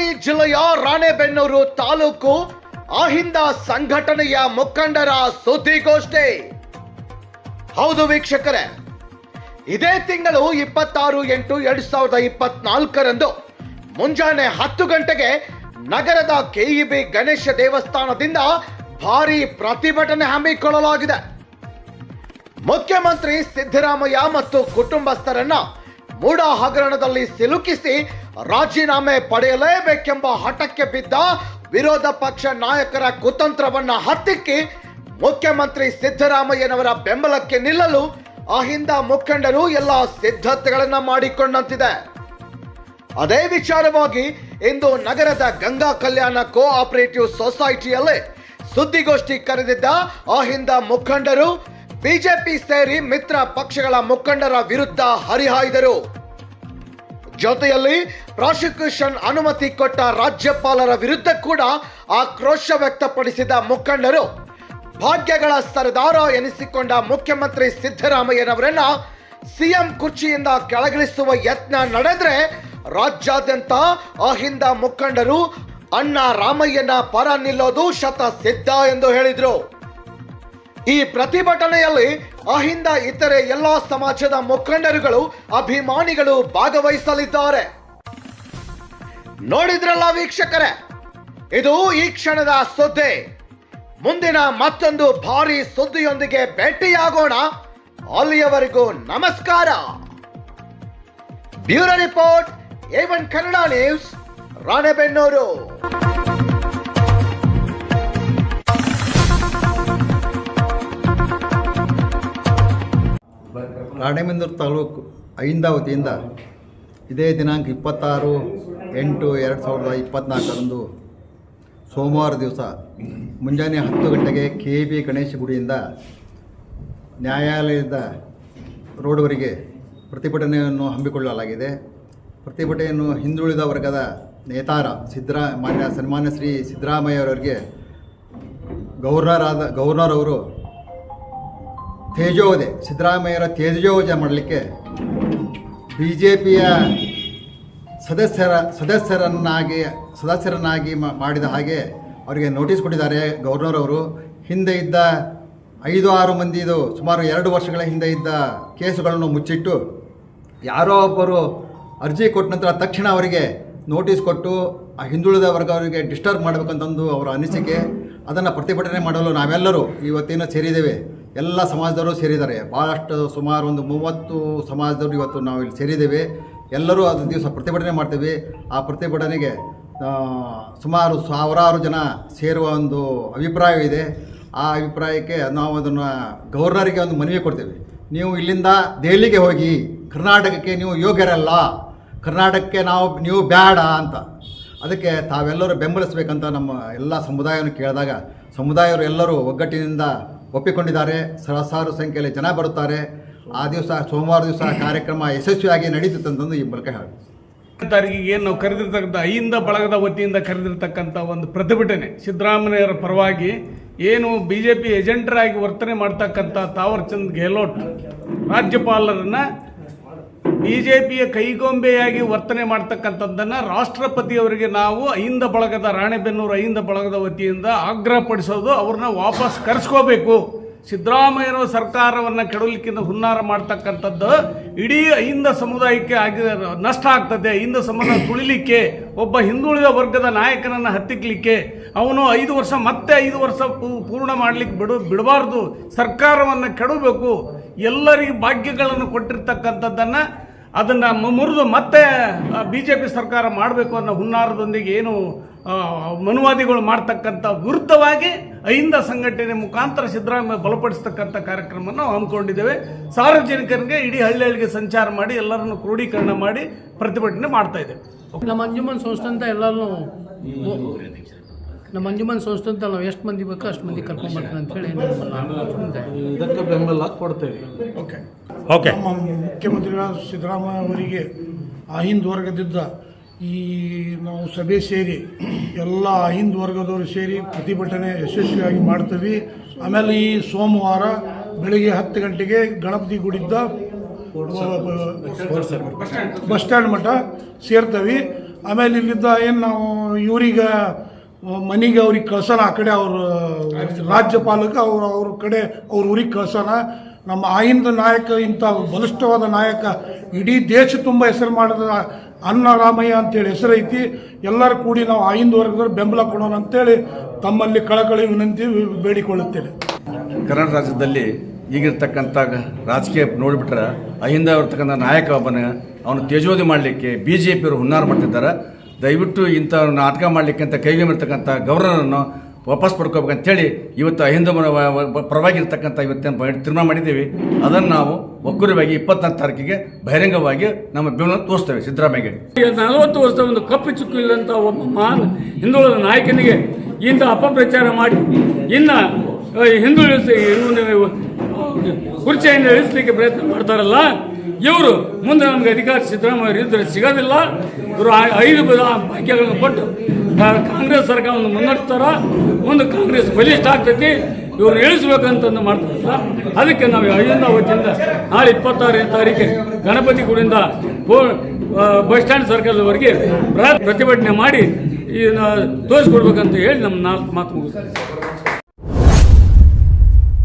ಹಾವೇರಿ ಜಿಲ್ಲೆಯ ರಾಣೆಬೆನ್ನೂರು ತಾಲೂಕು ಅಹಿಂದ ಸಂಘಟನೆಯ ಮುಖಂಡರ ಸುದ್ದಿಗೋಷ್ಠಿ. ಹೌದು ವೀಕ್ಷಕರೇ, ಇದೇ ತಿಂಗಳು ಇಪ್ಪತ್ತಾರು ಎಂಟು ಎರಡ್ ಸಾವಿರದ ಇಪ್ಪತ್ನಾಲ್ಕರಂದು ಮುಂಜಾನೆ ಹತ್ತು ಗಂಟೆಗೆ ನಗರದ ಕೆಇಬಿ ಗಣೇಶ ದೇವಸ್ಥಾನದಿಂದ ಭಾರಿ ಪ್ರತಿಭಟನೆ ಹಮ್ಮಿಕೊಳ್ಳಲಾಗಿದೆ. ಮುಖ್ಯಮಂತ್ರಿ ಸಿದ್ದರಾಮಯ್ಯ ಮತ್ತು ಕುಟುಂಬಸ್ಥರನ್ನ ಮೂಡ ಹಗರಣದಲ್ಲಿ ಸಿಲುಕಿಸಿ ರಾಜೀನಾಮೆ ಪಡೆಯಲೇಬೇಕೆಂಬ ಹಠಕ್ಕೆ ಬಿದ್ದ ವಿರೋಧ ಪಕ್ಷ ನಾಯಕರ ಕುತಂತ್ರವನ್ನ ಹತ್ತಿಕ್ಕಿ ಮುಖ್ಯಮಂತ್ರಿ ಸಿದ್ದರಾಮಯ್ಯನವರ ಬೆಂಬಲಕ್ಕೆ ನಿಲ್ಲಲು ಅಹಿಂದ ಮುಖಂಡರು ಎಲ್ಲ ಸಿದ್ಧತೆಗಳನ್ನ ಮಾಡಿಕೊಂಡಂತಿದೆ. ಅದೇ ವಿಚಾರವಾಗಿ ಇಂದು ನಗರದ ಗಂಗಾ ಕಲ್ಯಾಣ ಕೋ ಆಪರೇಟಿವ್ ಸೊಸೈಟಿಯಲ್ಲಿ ಸುದ್ದಿಗೋಷ್ಠಿ ಕರೆದಿದ್ದ ಅಹಿಂದ ಮುಖಂಡರು ಬಿಜೆಪಿ ಸೇರಿ ಮಿತ್ರ ಪಕ್ಷಗಳ ಮುಖಂಡರ ವಿರುದ್ಧ ಹರಿಹಾಯ್ದರು. ಜೊತೆಯಲ್ಲಿ ಪ್ರಾಸಿಕ್ಯೂಷನ್ ಅನುಮತಿ ಕೊಟ್ಟ ರಾಜ್ಯಪಾಲರ ವಿರುದ್ಧ ಕೂಡ ಆಕ್ರೋಶ ವ್ಯಕ್ತಪಡಿಸಿದ ಮುಖಂಡರು, ಭಾಗ್ಯಗಳ ಸರದಾರ ಎನಿಸಿಕೊಂಡ ಮುಖ್ಯಮಂತ್ರಿ ಸಿದ್ದರಾಮಯ್ಯನವರನ್ನ ಸಿಎಂ ಕುರ್ಚಿಯಿಂದ ಕೆಳಗಿಳಿಸುವ ಯತ್ನ ನಡೆದ್ರೆ ರಾಜ್ಯಾದ್ಯಂತ ಅಹಿಂದ ಮುಖಂಡರು ಅಣ್ಣ ರಾಮಯ್ಯನ ಪರ ನಿಲ್ಲೋದು ಶತ ಸಿದ್ಧ ಎಂದು ಹೇಳಿದ್ರು. ಈ ಪ್ರತಿಭಟನೆಯಲ್ಲಿ ಅಹಿಂದ ಇತರೆ ಎಲ್ಲಾ ಸಮಾಜದ ಮುಖಂಡರುಗಳು, ಅಭಿಮಾನಿಗಳು ಭಾಗವಹಿಸಲಿದ್ದಾರೆ. ನೋಡಿದ್ರಲ್ಲ ವೀಕ್ಷಕರೇ? ಇದು ಈ ಕ್ಷಣದ ಸುದ್ದಿ. ಮುಂದಿನ ಮತ್ತೊಂದು ಭಾರಿ ಸುದ್ದಿಯೊಂದಿಗೆ ಭೇಟಿಯಾಗೋಣ. ಅಲ್ಲಿಯವರೆಗೂ ನಮಸ್ಕಾರ. Bureau report Avon Kannada news, Ranebennur. Ranebennur taluk ಐಂದಾವತಿಯಿಂದ ವತಿಯಿಂದ ಇದೇ ದಿನಾಂಕ ಇಪ್ಪತ್ತಾರು ಎಂಟು ಎರಡು ಸಾವಿರದ ಇಪ್ಪತ್ತ್ನಾಲ್ಕರಂದು ಸೋಮವಾರ ದಿವಸ ಮುಂಜಾನೆ ಹತ್ತು ಗಂಟೆಗೆ ಕೆ ಬಿ ಗಣೇಶ ಗುಡಿಯಿಂದ ನ್ಯಾಯಾಲಯದ ರೋಡ್ವರೆಗೆ ಪ್ರತಿಭಟನೆಯನ್ನು ಹಮ್ಮಿಕೊಳ್ಳಲಾಗಿದೆ. ಪ್ರತಿಭಟನೆಯನ್ನು ಹಿಂದುಳಿದ ವರ್ಗದ ನೇತಾರ ಸಿದ್ದರಾ ಮಾನ್ಯ ಸನ್ಮಾನ್ಯ ಶ್ರೀ ಸಿದ್ದರಾಮಯ್ಯ ಅವರಿಗೆ ಗವರ್ನರ್ ಆದ ಗವರ್ನರ್ ಅವರು ತೇಜೋವಧೆ ಸಿದ್ದರಾಮಯ್ಯರ ತೇಜೋವಧೆ ಮಾಡಲಿಕ್ಕೆ ಬಿ ಜೆ ಪಿಯ ಸದಸ್ಯರ, ಸದಸ್ಯರನ್ನಾಗಿ ಸದಸ್ಯರನ್ನಾಗಿ ಮಾಡಿದ ಹಾಗೆ ಅವರಿಗೆ ನೋಟಿಸ್ ಕೊಟ್ಟಿದ್ದಾರೆ ಗವರ್ನರ್ ಅವರು. ಹಿಂದೆ ಇದ್ದ ಐದು ಆರು ಮಂದಿದು ಸುಮಾರು ಎರಡು ವರ್ಷಗಳ ಹಿಂದೆ ಇದ್ದ ಕೇಸುಗಳನ್ನು ಮುಚ್ಚಿಟ್ಟು ಯಾರೋ ಒಬ್ಬರು ಅರ್ಜಿ ಕೊಟ್ಟ ನಂತರ ತಕ್ಷಣ ಅವರಿಗೆ ನೋಟಿಸ್ ಕೊಟ್ಟು ಆ ಹಿಂದುಳಿದ ವರ್ಗವರಿಗೆ ಡಿಸ್ಟರ್ಬ್ ಮಾಡಬೇಕಂತಂದು ಅವರ ಅನಿಸಿಕೆ, ಅದನ್ನು ಪ್ರತಿಭಟನೆ ಮಾಡಲು ನಾವೆಲ್ಲರೂ ಇವತ್ತೇನು ಸೇರಿದ್ದೇವೆ. ಎಲ್ಲ ಸಮಾಜದವರು ಸೇರಿದ್ದಾರೆ. ಭಾಳಷ್ಟು ಸುಮಾರು ಒಂದು ಮೂವತ್ತು ಸಮಾಜದವರು ಇವತ್ತು ನಾವು ಇಲ್ಲಿ ಸೇರಿದ್ದೇವೆ. ಎಲ್ಲರೂ ಅದು ದಿವಸ ಪ್ರತಿಭಟನೆ ಮಾಡ್ತೇವೆ. ಆ ಪ್ರತಿಭಟನೆಗೆ ಸುಮಾರು ಸಾವಿರಾರು ಜನ ಸೇರುವ ಒಂದು ಅಭಿಪ್ರಾಯವಿದೆ ಆ ಅಭಿಪ್ರಾಯಕ್ಕೆ ನಾವು ಅದನ್ನು ಗವರ್ನರಿಗೆ ಒಂದು ಮನವಿ ಕೊಡ್ತೇವೆ. ನೀವು ಇಲ್ಲಿಂದ ದೆಹಲಿಗೆ ಹೋಗಿ, ಕರ್ನಾಟಕಕ್ಕೆ ನೀವು ಯೋಗ್ಯರಲ್ಲ, ಕರ್ನಾಟಕಕ್ಕೆ ನಾವು, ನೀವು ಬೇಡ ಅಂತ. ಅದಕ್ಕೆ ತಾವೆಲ್ಲರೂ ಬೆಂಬಲಿಸಬೇಕಂತ ನಮ್ಮ ಎಲ್ಲ ಸಮುದಾಯವನ್ನು ಕೇಳಿದಾಗ ಸಮುದಾಯವರು ಎಲ್ಲರೂ ಒಗ್ಗಟ್ಟಿನಿಂದ ಒಪ್ಪಿಕೊಂಡಿದ್ದಾರೆ. ಸಹಸ್ರಾರು ಸಂಖ್ಯೆಯಲ್ಲಿ ಜನ ಬರುತ್ತಾರೆ. ಆ ದಿವಸ, ಸೋಮವಾರ ದಿವಸ ಕಾರ್ಯಕ್ರಮ ಯಶಸ್ವಿಯಾಗಿ ನಡೀತದಂತಂದು ಈ ಮೂಲಕ ಹೇಳಿ ತಾರೀಕಿಗೆ ಏನು ನಾವು ಕರೆದಿರ್ತಕ್ಕಂಥ, ಅಹಿಂದ ಬಳಗದ ವತಿಯಿಂದ ಕರೆದಿರ್ತಕ್ಕಂಥ ಒಂದು ಪ್ರತಿಭಟನೆ, ಸಿದ್ದರಾಮಯ್ಯರ ಪರವಾಗಿ ಏನು ಬಿ ಜೆ ಪಿ ಏಜೆಂಟರಾಗಿ ವರ್ತನೆ ಮಾಡ್ತಕ್ಕಂಥ ತಾವರ್ಚಂದ್ ಗೆಹ್ಲೋಟ್, ರಾಜ್ಯಪಾಲರನ್ನ ಬಿ ಜೆ ಪಿಯ ಕೈಗೊಂಬೆಯಾಗಿ ವರ್ತನೆ ಮಾಡ್ತಕ್ಕಂಥದ್ದನ್ನು ರಾಷ್ಟ್ರಪತಿಯವರಿಗೆ ನಾವು ಅಹಿಂದ ಬಳಗದ ರಾಣೆಬೆನ್ನೂರು ಅಹಿಂದ ಬಳಗದ ವತಿಯಿಂದ ಆಗ್ರಹಪಡಿಸೋದು ಅವ್ರನ್ನ ವಾಪಸ್ ಕರೆಸ್ಕೋಬೇಕು. ಸಿದ್ದರಾಮಯ್ಯನವರ ಸರ್ಕಾರವನ್ನು ಕೆಡವಲಿಕ್ಕಿಂತ ಹುನ್ನಾರ ಮಾಡ್ತಕ್ಕಂಥದ್ದು ಇಡೀ ಅಹಿಂದ ಸಮುದಾಯಕ್ಕೆ ಆಗಿ ನಷ್ಟ ಆಗ್ತದೆ. ಅಹಿಂದ ಸಮುದಾಯ ತುಳಿಲಿಕ್ಕೆ, ಒಬ್ಬ ಹಿಂದುಳಿದ ವರ್ಗದ ನಾಯಕನನ್ನು ಹತ್ತಿಕ್ಕಲಿಕ್ಕೆ ಅವನು ಐದು ವರ್ಷ ಮತ್ತೆ ಐದು ವರ್ಷ ಪೂರ್ಣ ಮಾಡಲಿಕ್ಕೆ ಬಿಡು, ಬಿಡಬಾರ್ದು. ಸರ್ಕಾರವನ್ನು ಕೆಡಬೇಕು ಎಲ್ಲರಿಗೂ ಭಾಗ್ಯಗಳನ್ನು ಕೊಟ್ಟಿರ್ತಕ್ಕಂಥದ್ದನ್ನು ಅದನ್ನು ಮುರಿದು ಮತ್ತೆ ಬಿ ಜೆ ಪಿ ಸರ್ಕಾರ ಮಾಡಬೇಕು ಅನ್ನೋ ಹುನ್ನಾರದೊಂದಿಗೆ ಏನು ಮನುವಾದಿಗಳು ಮಾಡ್ತಕ್ಕಂಥ ವಿರುದ್ಧವಾಗಿ ಅಹಿಂದ ಸಂಘಟನೆ ಮುಖಾಂತರ ಸಿದ್ದರಾಮಯ್ಯ ಬಲಪಡಿಸ್ತಕ್ಕಂಥ ಕಾರ್ಯಕ್ರಮವನ್ನು ನಾವು ಹಮ್ಮಿಕೊಂಡಿದ್ದೇವೆ. ಸಾರ್ವಜನಿಕರಿಗೆ ಇಡೀ ಹಳ್ಳಿ ಹಳ್ಳಿಗೆ ಸಂಚಾರ ಮಾಡಿ ಎಲ್ಲರನ್ನು ಕ್ರೋಢೀಕರಣ ಮಾಡಿ ಪ್ರತಿಭಟನೆ ಮಾಡ್ತಾ ಇದೆ ನಮ್ಮ ಅಂಜುಮನ್ ಸಂಸ್ಥೆ ಅಂತ ಎಲ್ಲರೂ ನಮ್ಮ ಅಂಜುಮನ್ ಸಂಸ್ಥೆ ಅಂತ ನಾವು ಎಷ್ಟು ಮಂದಿ ಬೇಕೋ ಅಷ್ಟು ಮಂದಿ ಕರ್ಕೊಂಬರ್ತೀನಿ ಅಂತೇಳಿ ಹೇಳಿ ಇದಕ್ಕೆ ಬೆಂಬಲ ಕೊಡ್ತೇವೆ. ಓಕೆ ನಮ್ಮ ಮುಖ್ಯಮಂತ್ರಿಗಳ ಸಿದ್ದರಾಮಯ್ಯ ಅವರಿಗೆ ಅಹಿಂದ ವರ್ಗದಿದ್ದ ಈ ನಾವು ಸಭೆ ಸೇರಿ ಎಲ್ಲ ಅಹಿಂದ ವರ್ಗದವರು ಸೇರಿ ಪ್ರತಿಭಟನೆ ಯಶಸ್ವಿಯಾಗಿ ಮಾಡ್ತೀವಿ. ಆಮೇಲೆ ಈ ಸೋಮವಾರ ಬೆಳಿಗ್ಗೆ ಹತ್ತು ಗಂಟೆಗೆ ಗಣಪತಿ ಗುಡಿದ್ದ ಬಸ್ ಸ್ಟ್ಯಾಂಡ್ ಮಠ ಸೇರ್ತೀವಿ. ಆಮೇಲೆ ಇಲ್ಲಿದ್ದ ಏನು ನಾವು ಇವ್ರಿಗೆ ಮನೆಗೆ ಅವ್ರಿಗೆ ಕಳ್ಸೋಣ, ಆ ಕಡೆ ಅವರು ರಾಜ್ಯಪಾಲಕ್ಕೆ ಅವ್ರು ಅವ್ರ ಕಡೆ ಅವ್ರ ಊರಿಗೆ ಕಳ್ಸೋಣ. ನಮ್ಮ ಆಯಿಂದ ನಾಯಕ, ಇಂಥ ಬಲಿಷ್ಠವಾದ ನಾಯಕ, ಇಡೀ ದೇಶ ತುಂಬ ಹೆಸರು ಮಾಡಿದ ಅನ್ನ ರಾಮಯ್ಯ ಅಂತೇಳಿ ಹೆಸರೈತಿ. ಎಲ್ಲರೂ ಕೂಡಿ ನಾವು ಆಯಿಂದ ವರ್ಗದವ್ರು ಬೆಂಬಲ ಕೊಡೋಣ ಅಂತೇಳಿ ತಮ್ಮಲ್ಲಿ ಕಳಕಳಿ ವಿನಂತಿ ಬೇಡಿಕೊಳ್ಳುತ್ತೇನೆ. ಕರ್ನಾಟಕ ರಾಜ್ಯದಲ್ಲಿ ಈಗಿರ್ತಕ್ಕಂಥ ರಾಜಕೀಯ ನೋಡಿಬಿಟ್ರೆ ಅಹಿಂದ ಇರ್ತಕ್ಕಂಥ ನಾಯಕ ಒಬ್ಬನ, ಅವನು ತೇಜೋದಿ ಮಾಡಲಿಕ್ಕೆ ಬಿ ಜೆ ಪಿಯವರು ಹುನ್ನಾರ ಮಾಡ್ತಿದ್ದಾರೆ. ದಯವಿಟ್ಟು ಇಂಥ ನಾಟಕ ಮಾಡಲಿಕ್ಕೆ ಅಂತ ಕೈಗೊಂಡಿರ್ತಕ್ಕಂಥ ಗವರ್ನರನ್ನು ವಾಪಸ್ ಪಡ್ಕೋಬೇಕಂತೇಳಿ ಇವತ್ತು ಹಿಂದೂ ಪರವಾಗಿ ಇರ್ತಕ್ಕಂಥ ಇವತ್ತೇನು ತೀರ್ಮಾನ ಮಾಡಿದ್ದೀವಿ. ಅದನ್ನು ನಾವು ಒಕ್ಕೂರವಾಗಿ ಇಪ್ಪತ್ತನಾಲ್ಕು ತಾರೀಕಿಗೆ ಬಹಿರಂಗವಾಗಿ ನಮ್ಮ ಬೆಂಬಲ ತೋರಿಸ್ತೇವೆ ಸಿದ್ದರಾಮಯ್ಯಗೆ. ನಲವತ್ತು ವರ್ಷದ ಒಂದು ಕಪ್ಪು ಚುಕ್ಕು ಇಲ್ಲಂತ ಒಬ್ಬ ಮಹಾನ್ ಹಿಂದುಳಿದ ನಾಯಕನಿಗೆ ಇಂಥ ಅಪಪ್ರಚಾರ ಮಾಡಿ ಇನ್ನು ಹಿಂದೂ ಕುರ್ಚಿಯನ್ನು ಇಳಿಸ್ಲಿಕ್ಕೆ ಪ್ರಯತ್ನ ಮಾಡ್ತಾರಲ್ಲ ಇವರು ಮುಂದೆ ನಮಗೆ ಅಧಿಕಾರ ಸಿದ್ದರಾಮಯ್ಯ ಇದ್ದರೆ ಸಿಗೋದಿಲ್ಲ. ಇವರು ಐದು ಭಾಗ್ಯಗಳನ್ನು ಕೊಟ್ಟು ಕಾಂಗ್ರೆಸ್ ಸರ್ಕಾರವನ್ನು ಮುನ್ನಡೆಸ್ತಾರ ಮುಂದೆ ಕಾಂಗ್ರೆಸ್ ಬಲಿಷ್ಠ ಆಗ್ತೈತಿ, ಇವ್ರು ಇಳಿಸ್ಬೇಕಂತಂದು ಮಾಡ್ತಾರಲ್ಲ ಅದಕ್ಕೆ ನಾವು ಐದರಿಂದ ವತಿಯಿಂದ ನಾಳೆ ಇಪ್ಪತ್ತಾರನೇ ತಾರೀಕಿಗೆ ಗಣಪತಿ ಗುಡಿಯಿಂದ ಬಸ್ ಸ್ಟ್ಯಾಂಡ್ ಸರ್ಕಲ್ವರೆಗೆ ಪ್ರತಿಭಟನೆ ಮಾಡಿ, ಈ ತೋರಿಸ್ಕೊಡ್ಬೇಕಂತ ಹೇಳಿ ನಮ್ಮ ನಾಲ್ಕು ಮಾತು ಮುಗಿಸ್ತಾರೆ